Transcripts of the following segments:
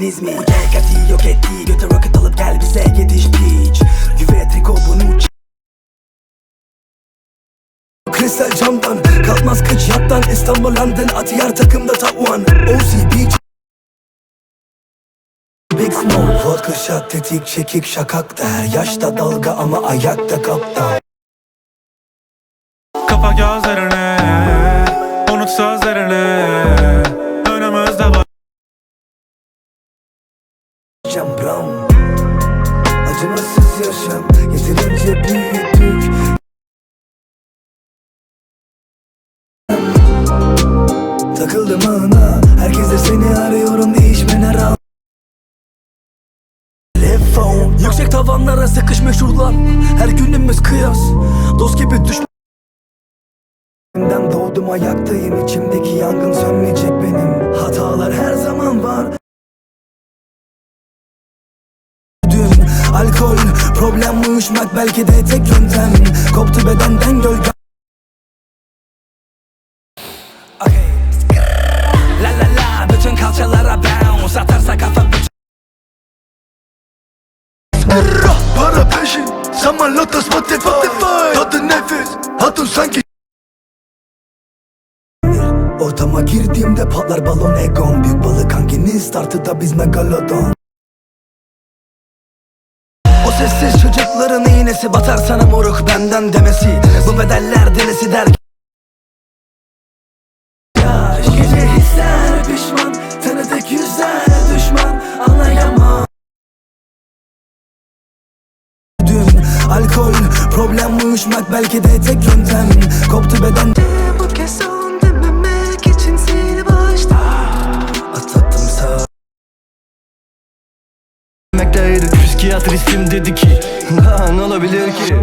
mi? Bu ceketi yok etti. Götü rocket alıp gel bize yetiş piç. Juve triko bunu Kristal camdan Kalkmaz kıç yattan. İstanbul London Atiyar takımda top one. OC Beach Big Smoke Vodka shot tetik çekik şakak der. Yaşta dalga ama ayakta kaptan. Kapa gözlerini Unut sözlerini Cam Brown Acımasız yaşam Yeterince büyüdük Takıldım ağına Herkes de seni arıyorum değişmene rağmen. Telefon. Yüksek tavanlara sıkış meşhurlar Her günümüz kıyas. Dost gibi düş doğdum ayaktayım. İçimdeki yangın sönmeyecek benim. Hatalar uyuşmak belki de tek yöntem. Koptu bedenden gölge Okay. La la la bütün kalçalara bounce. Atarsa kafa Para peşin. Zaman loto Spotify. Tadı nefis Hatun sanki Ortama girdiğimde patlar balon egon Büyük balık hanginin startı da biz megalodon sessiz çocukların iğnesi. Batar sana moruk benden demesi. Bu bedeller delisi der Yaş gece hisler pişman Tanıdık yüzler düşman. Anlayamam. Dün alkol problem uyuşmak belki de tek yöntem. Koptu beden psikiyatristim dedi ki Ha ne olabilir ki.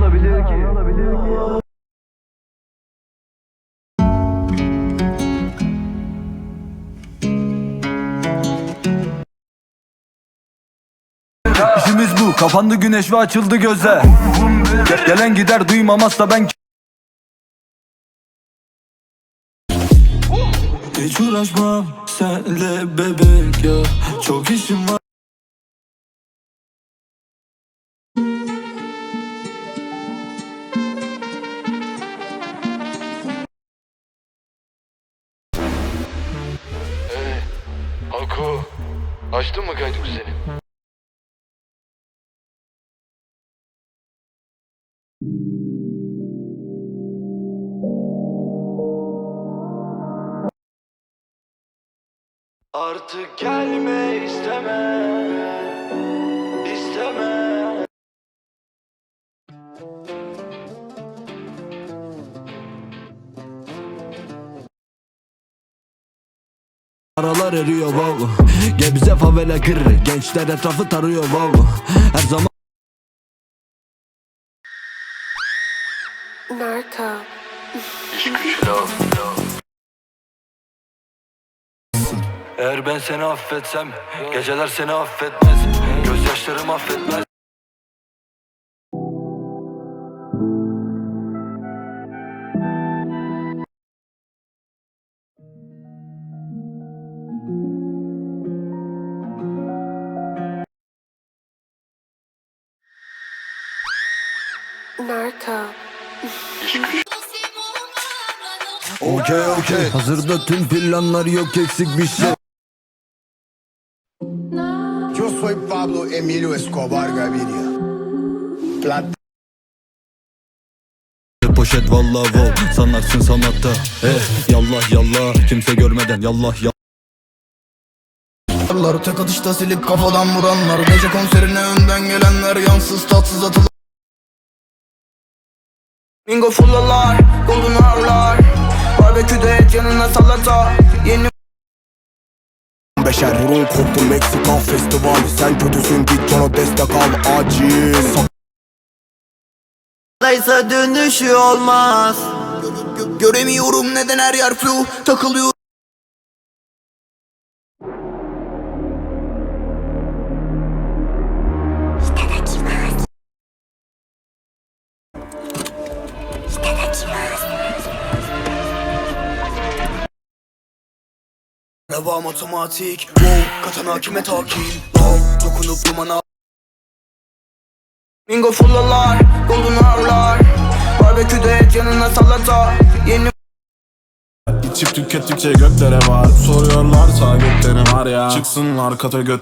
İşimiz bu. Kapandı güneş ve açıldı gözler Ge- Gelen gider duymamazsa ben Hiç uğraşmam senle bebek ya. Çok işim var açtın mı kaydı seni? Artık gelme isteme Aralar eriyor wow Gebze favela kır. Gençler etrafı tarıyor wow Her zaman Narco. İş laf. Eğer ben seni affetsem Geceler seni affetmez. Gözyaşlarım affetmez Narco Okey okey. Hazırda tüm planlar yok eksik bir şey. Yo soy Pablo Emilio Escobar Gaviria. Plata. Poşet valla wow Sanarsın sanatta. Eh yallah yallah. Kimse görmeden yallah yallah. Tek atışta silip kafadan vuranlar. Gece konserine önden gelenler Yansız tatsız atılan Bingo fullalar Golden hour'lar Barbeküde et yanına salata Yeni Beşer burun koptu Meksika festivali. Sen kötüsün git cana destek al acil. Daysa dönüşü olmaz. Göremiyorum neden her yer flu? Takılıyorum Arabam otomatik Wow katana kime takil? Wow dokunup dumana Bingo fullalar Golden hour'lar. Barbeküde et yanına salata Yeni İçip tükettikçe göklere var. Soruyorlar sağ gökleri var ya. Çıksınlar kata göt